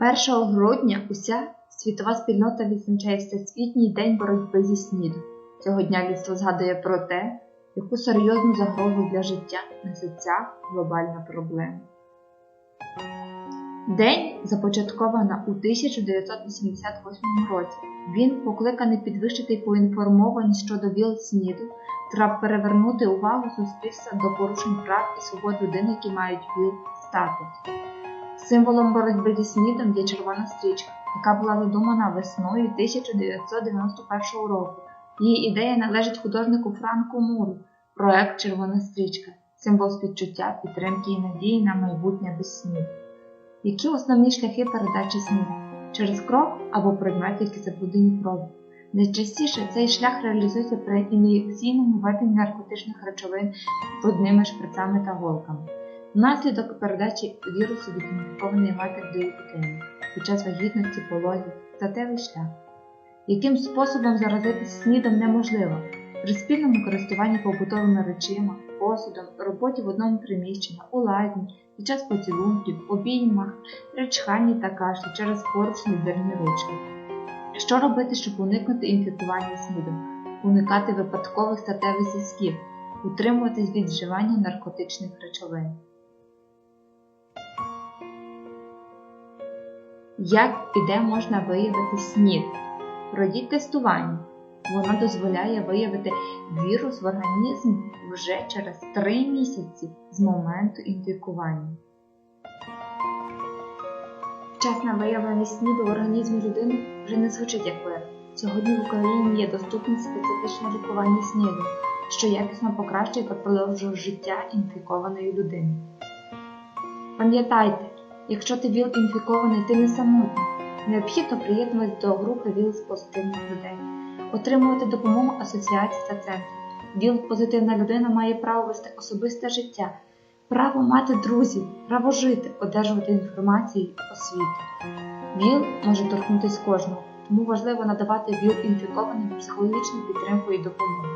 1 грудня уся світова спільнота відзначає Всесвітній день боротьби зі СНІДом. Цього дня людство згадує про те, яку серйозну загрозу для життя несе ця глобальна проблема. День започатковано у 1988 році. Він покликаний підвищити поінформованість щодо ВІЛ СНІДу та перевернути увагу суспільства до порушень прав і свобод людини, які мають ВІЛ статус. Символом боротьби зі СНІДом є червона стрічка, яка була задумана весною 1991 року. Її ідея належить художнику Франку Муру. Проект Червона стрічка символ співчуття, підтримки і надії на майбутнє без СНІДу. Які основні шляхи передачі СНІДу? Через кров або предмет, які забруднені кров'ю. Найчастіше цей шлях реалізується при ін'єкційному введенні наркотичних речовин брудними шприцами та голками. Внаслідок передачі вірусу від інфікованої матері до дитини під час вагітності пологів статевий шлях. Яким способом заразитися СНІДом неможливо при спільному користуванні побутовими речима, посудом, роботі в одному приміщенні, у лазні, під час поцілунків, обіймах, при чханні та кашлі через поручні дверні ручки. Що робити, щоб уникнути інфікування СНІДом? Уникати випадкових статевих зв'язків, утримуватись від вживання наркотичних речовин. Як і де можна виявити СНІД? Пройдіть тестування. Воно дозволяє виявити вірус в організмі вже через 3 місяці з моменту інфікування. Вчасне виявлення СНІДу в організмі людини вже не звучить як вирок. Сьогодні в Україні є доступне специфічне лікування СНІДу, що якісно покращує та продовжує життя інфікованої людини. Пам'ятайте, якщо ти ВІЛ інфікований, ти не самотній. Необхідно приєднуватися до групи ВІЛ з позитивних людей, отримувати допомогу асоціацій та центрів. ВІЛ позитивна людина має право вести особисте життя, право мати друзів, право жити, одержувати інформацію і освіту. ВІЛ може торкнутися кожного, тому важливо надавати ВІЛ інфікованим психологічну підтримку і допомогу.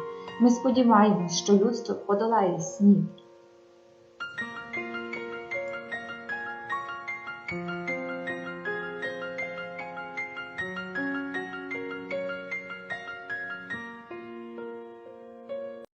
Ми сподіваємось, що людство подолає СНІД.